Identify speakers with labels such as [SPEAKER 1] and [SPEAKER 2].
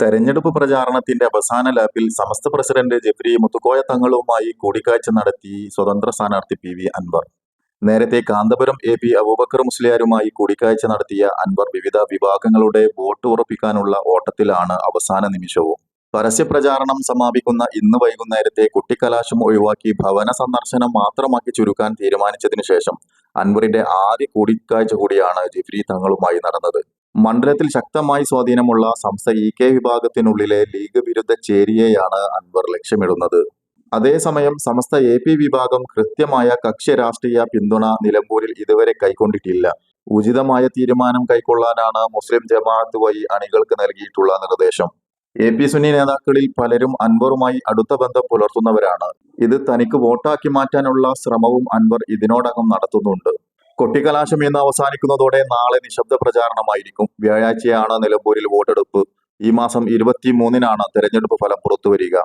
[SPEAKER 1] തെരഞ്ഞെടുപ്പ് പ്രചാരണത്തിന്റെ അവസാന ലാപ്പിൽ സമസ്ത പ്രസിഡന്റ് ജെഫ്രി മുത്തുക്കോയ തങ്ങളുമായി കൂടിക്കാഴ്ച നടത്തി സ്വതന്ത്ര സ്ഥാനാർത്ഥി പി വി അൻവർ. നേരത്തെ കാന്തപുരം എ പി അബൂബക്കർ മുസ്ലിയാരുമായി കൂടിക്കാഴ്ച നടത്തിയ അൻവർ വിവിധ വിഭാഗങ്ങളുടെ വോട്ട് ഉറപ്പിക്കാനുള്ള ഓട്ടത്തിലാണ് അവസാന നിമിഷവും. പരസ്യപ്രചാരണം സമാപിക്കുന്ന ഇന്ന് വൈകുന്നേരത്തെ കുട്ടിക്കലാശം ഒഴിവാക്കി ഭവന സന്ദർശനം മാത്രമാക്കി ചുരുക്കാൻ തീരുമാനിച്ചതിനു ശേഷം അൻവറിന്റെ ആദ്യ കൂടിക്കാഴ്ച കൂടിയാണ് ജിഫ്രി തങ്ങളുമായി നടന്നത്. മണ്ഡലത്തിൽ ശക്തമായി സ്വാധീനമുള്ള സംസ്ഥ ഇ കെ വിഭാഗത്തിനുള്ളിലെ ലീഗ് വിരുദ്ധ ചേരിയെയാണ് അൻവർ ലക്ഷ്യമിടുന്നത്. അതേസമയം സമസ്ത എ പി വിഭാഗം കൃത്യമായ കക്ഷി രാഷ്ട്രീയ പിന്തുണ നിലമ്പൂരിൽ ഇതുവരെ കൈക്കൊണ്ടിട്ടില്ല. ഉചിതമായ തീരുമാനം കൈക്കൊള്ളാനാണ് മുസ്ലിം ജമാഅത്ത് വഴി അണികൾക്ക് നൽകിയിട്ടുള്ള നിർദ്ദേശം. എ പി സുന്നി നേതാക്കളിൽ പലരും അൻവറുമായി അടുത്ത ബന്ധം പുലർത്തുന്നവരാണ്. ഇത് തനിക്ക് വോട്ടാക്കി മാറ്റാനുള്ള ശ്രമവും അൻവർ ഇതിനോടകം നടത്തുന്നുണ്ട്. കൊട്ടിക്കലാശം ഇന്ന് അവസാനിക്കുന്നതോടെ നാളെ നിശബ്ദ പ്രചാരണമായിരിക്കും. വ്യാഴാഴ്ചയാണ് നിലമ്പൂരിൽ വോട്ടെടുപ്പ്. ഈ മാസം ഇരുപത്തി മൂന്നിനാണ് തെരഞ്ഞെടുപ്പ് ഫലം പുറത്തുവരിക.